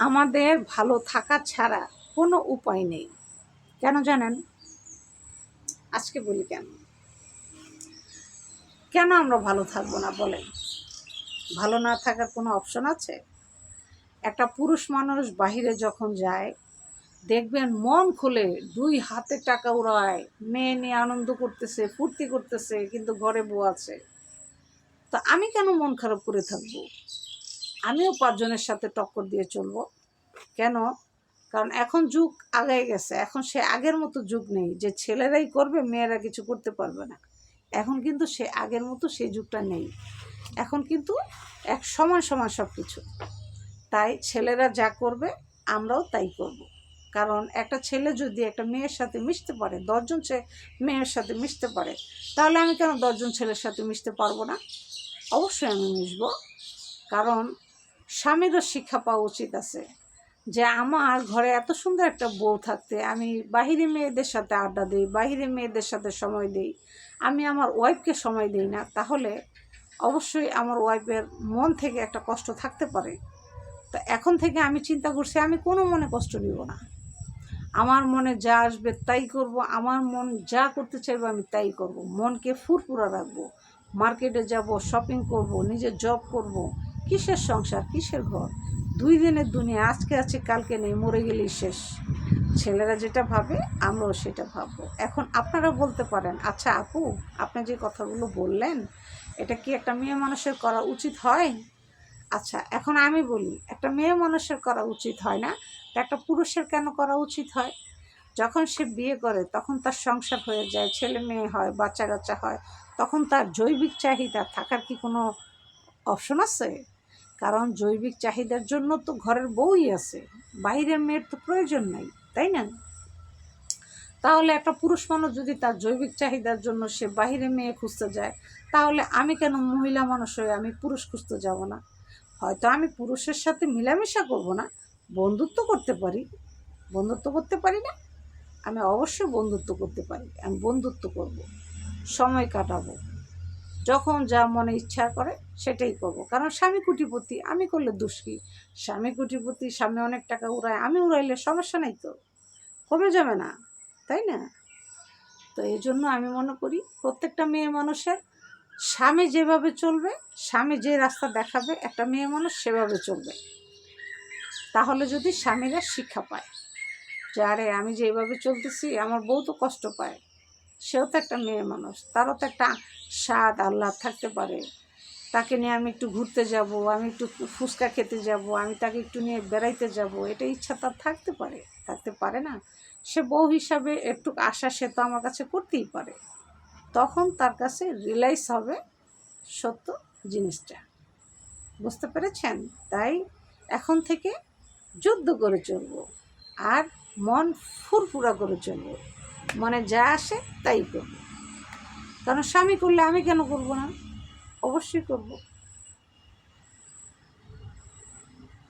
আমাদের ভালো থাকা ছাড়া কোনো উপায় নেই। কেন জানেন? আজকে বলি কেন? কেন আমরা ভালো থাকব না বলেন? ভালো না থাকার কোনো অপশন আছে? একটা পুরুষ মানুষ বাহিরে যখন যায়, দেখবেন মন খুলে দুই হাতে টাকা উড়ায়, মেয়ে নিয়ে আনন্দ করতেছে, ফুর্তি করতেছে, কিন্তু ঘরে বউ আছে। তো আমি কেন মন খারাপ করে থাকব? আমিও পাঁচজনের সাথে টক্কর দিয়ে চলবো। কেন? কারণ এখন যুগ আগায় গেছে। এখন সে আগের মতো যুগ নেই। যে ছেলেরাই করবে, মেয়েরা কিছু করতে পারবে না। এখন কিন্তু সে আগের মতো সেই যুগটা নেই। এখন কিন্তু এক সমান সমান সব কিছু তাই ছেলেরা যা করবে, আমরাও তাই করব। কারণ একটা ছেলে যদি একটা মেয়ের সাথে মিশতে পারে, দশজন সে মেয়ের সাথে মিশতে পারে, তাহলে আমি কেন দশজন ছেলের সাথে মিশতে পারব না? অবশ্যই আমি মিশবো। কারণ স্বামীরও শিক্ষা পাওয়া উচিত আছে যে আমার ঘরে এত সুন্দর একটা বউ থাকতে, আমি বাহিরে মেয়েদের সাথে আড্ডা দিই, বাহিরে মেয়েদের সাথে সময় দিই, আমি আমার ওয়াইফকে সময় দিই না, তাহলে অবশ্যই আমার ওয়াইফের মন থেকে একটা কষ্ট থাকতে পারে। তো এখন থেকে আমি চিন্তা করছি, আমি কোনো মনে কষ্ট নিব না। আমার মনে যা আসবে তাই করব, আমার মন যা করতে চাইবে আমি তাই করব। মনকে ফুরফুরা রাখব, মার্কেটে যাব শপিং করব নিজে জব করব কিসের সংসার, কিসের ঘর? দুই দিনের দুনিয়া, আজকে আছে, কালকে নেই, মরে গেলেই শেষ। ছেলেরা যেটা ভাবে, আমরাও সেটা ভাববো। এখন আপনারা বলতে পারেন আচ্ছা আপু, আপনি যে কথাগুলো বললেন, এটা কি একটা মেয়ে মানুষের করা উচিত হয়? আচ্ছা এখন আমি বলি, একটা মেয়ে মানুষের করা উচিত হয় না, তা একটা পুরুষের কেন করা উচিত হয়? যখন সে বিয়ে করে, তখন তার সংসার হয়ে যায়, ছেলে মেয়ে হয় বাচ্চা কাচ্চা হয়, তখন তার জৈবিক চাহিদা থাকার কি কোনো অপশন আছে? কারণ জৈবিক চাহিদার জন্য তো ঘরের বউই আছে। বাইরের মেয়ের তো প্রয়োজন নাই, তাই না? তাহলে একটা পুরুষ মানুষ যদি তার জৈবিক চাহিদার জন্য সে বাইরে মেয়ে খুঁজতে যায়, তাহলে আমি কেন মহিলা মানুষ হয়ে আমি পুরুষ খুঁজতে যাব না? হয়তো আমি পুরুষের সাথে মিলামেশা করব না, বন্ধুত্ব করতে পারি। বন্ধুত্ব করতে পারি না? আমি অবশ্যই বন্ধুত্ব করতে পারি, আমি বন্ধুত্ব করব। সময় কাটাবো। যখন যা মনে ইচ্ছা করে সেটাই করব। কারণ স্বামী কুটিপতি, আমি করলে দোষ কি? স্বামী কুটিপতি স্বামী অনেক টাকা উড়ায়, আমি উড়াইলে সমস্যা নাই তো? কমে যাবে না, তাই না? তো এই জন্য আমি মনে করি প্রত্যেকটা মেয়ে মানুষের স্বামী যেভাবে চলবে, স্বামী যে রাস্তা দেখাবে, একটা মেয়ে মানুষ সেভাবে চলবে। তাহলে যদি স্বামীরা শিক্ষা পায় যে, আরে আমি যেভাবে চলতেছি, আমার বউ তো কষ্ট পায়। সেও তো একটা মেয়ে মানুষ, তারও তো একটা স্বাদ, আহ্লাদ থাকতে পারে। তাকে নিয়ে আমি একটু ঘুরতে যাব, আমি একটু ফুচকা খেতে যাব, আমি তাকে একটু নিয়ে বেড়াইতে যাব, এটা ইচ্ছা তার থাকতে পারে থাকতে পারে না। সে বউ হিসাবে একটু আশা সে তো আমার কাছে করতেই পারে। তখন তার কাছে রিয়েলাইজ হবে সত্য জিনিসটা। বুঝতে পেরেছেন? তাই এখন থেকে যুদ্ধ করে চলবো, আর মন ফুরফুরা করে চলবো। মনে যা আসে তাই করব। কারণ স্বামী করলে আমি কেন করব না? অবশ্যই করব।